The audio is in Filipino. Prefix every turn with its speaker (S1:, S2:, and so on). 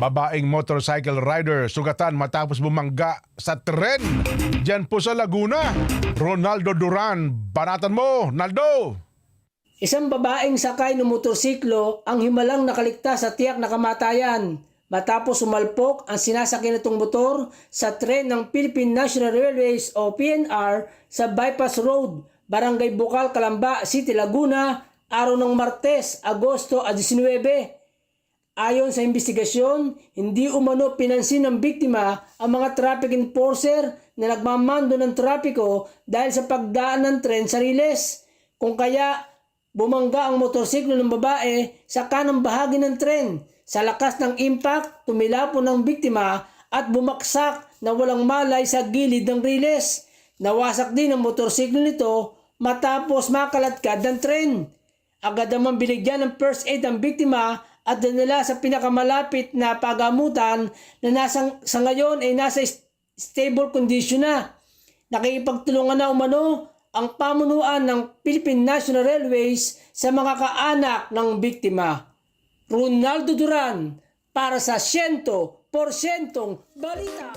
S1: Babaeng motorcycle rider sugatan matapos bumangga sa tren. Diyan po sa Laguna. Ronaldo Duran, banatan mo, Naldo!
S2: Isang babaeng sakay ng motorsiklo ang himalang nakaligtas sa tiyak na kamatayan matapos sumalpok ang sinasakyan nitong motor sa tren ng Philippine National Railways o PNR sa Bypass Road, Barangay Bukal, Calamba City, Laguna, araw ng Martes, Agosto 19. Ayon sa investigasyon, hindi umano pinansin ng biktima ang mga traffic enforcer na nagmamando ng trapiko dahil sa pagdaan ng tren sa riles. Kung kaya, bumangga ang motorsiklo ng babae sa kanang bahagi ng tren. Sa lakas ng impact, tumilapo ng biktima at bumaksak na walang malay sa gilid ng riles. Nawasak din ang motorsiklo nito matapos makalatkad ng tren. Agad naman binigyan ng first aid ang biktima at dinala sa pinakamalapit na pagamutan na nasa, sa ngayon ay nasa stable condition na. Nakikipagtulungan na umano ang pamunuan ng Philippine National Railways sa mga kaanak ng biktima. Ronaldo Duran para sa 100% balita.